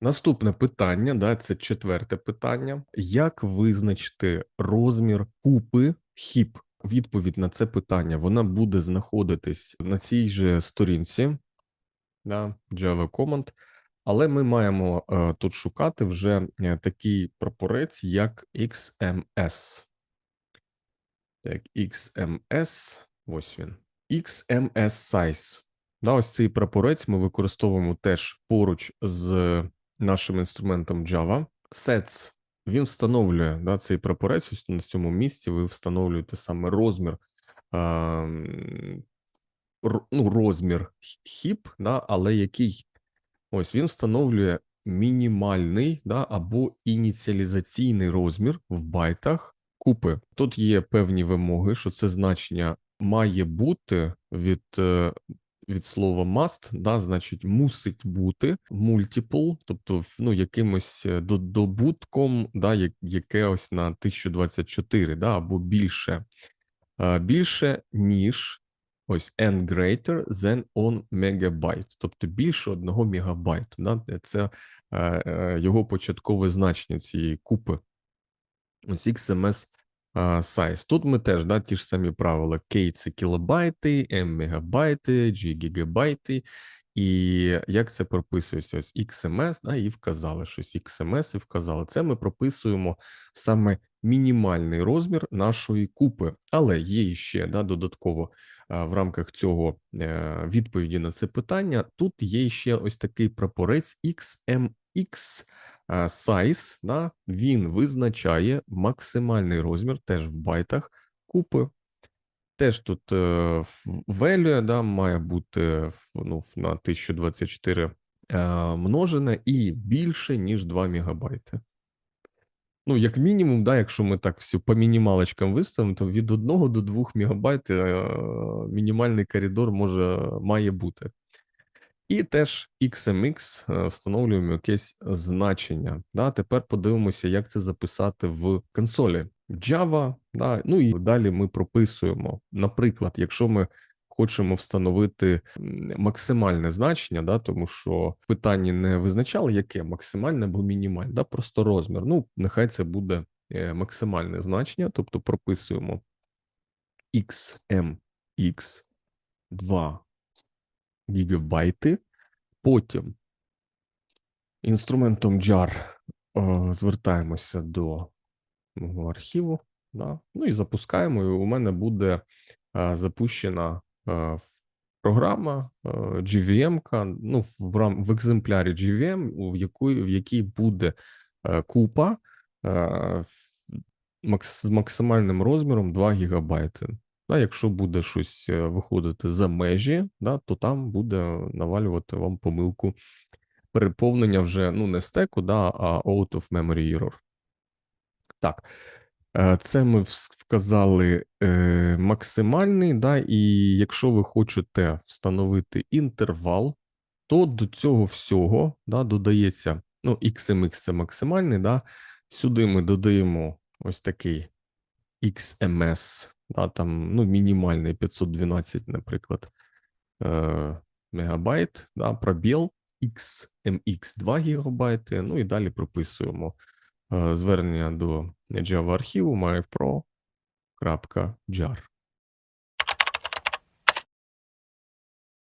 Наступне питання, да, це четверте питання. Як визначити розмір купи хіп? Відповідь на це питання вона буде знаходитись на цій же сторінці, да, Java Command, але ми маємо е, тут шукати вже е, такий прапорець, як XMS. Так, XMS, ось він. XMS Size. Да, ось цей прапорець ми використовуємо теж поруч з нашим інструментом Java. Sets, він встановлює да, цей прапорець. Ось на цьому місці ви встановлюєте саме розмір, р- ну, розмір хіп, да, але який ось він встановлює мінімальний да, або ініціалізаційний розмір в байтах купи. Тут є певні вимоги, що це значення має бути від, е, від слова must, да, значить, мусить бути multiple, тобто ну, якимось е, добутком, да, яке ось на 1024, да, або більше. Е, Більше, ніж ось n greater than on megabyte, тобто більше одного мегабайту. Да? Це е, його початкове значення цієї купи. Ось XMS size. Тут ми теж да, ті ж самі правила. K це кілобайти, M мегабайти, G гігабайти. І як це прописується? Ось XMS, да, і вказали щось XMS і вказали. Це ми прописуємо саме мінімальний розмір нашої купи. Але є ще да, додатково в рамках цього е, відповіді на це питання. Тут є ще ось такий прапорець XMX size, да, він визначає максимальний розмір теж в байтах купи. Теж тут е, value да, має бути ну, на 1024 е, множене і більше, ніж 2 мегабайти. Ну, як мінімум, да, якщо ми так все по мінімалочкам виставимо, то від 1 до 2 мегабайт е, мінімальний коридор може має бути. І теж XMX е, встановлюємо якесь значення. Да? Тепер подивимося, як це записати в консолі Java. Да? Ну і далі ми прописуємо. Наприклад, якщо ми хочемо встановити максимальне значення, да? тому що в питанні не визначали, яке максимальне або мінімальне, да? просто розмір. Ну, нехай це буде е, максимальне значення, тобто прописуємо XMX 2 гігабайти. Потім інструментом jar е, звертаємося до мого архіву, да, ну і запускаємо. І у мене буде е, запущена е, програма GVM, ну, в, рам, в екземплярі GVM, в якої, в якій буде купа з максимальним розміром 2 гігабайти. Да, якщо буде щось е, виходити за межі, да, то там буде навалювати вам помилку переповнення вже ну не стеку, да, а out of memory error. Так, е, це ми вказали е, максимальний, да, і якщо ви хочете встановити інтервал, то до цього всього да, додається ну, XMX це максимальний, да, сюди ми додаємо ось такий XMS, да, там, ну, мінімальний 512, наприклад, е, мегабайт, да, пробіл XMX 2 гігабайти, ну і далі прописуємо е, звернення до Java архіву mypro.jar.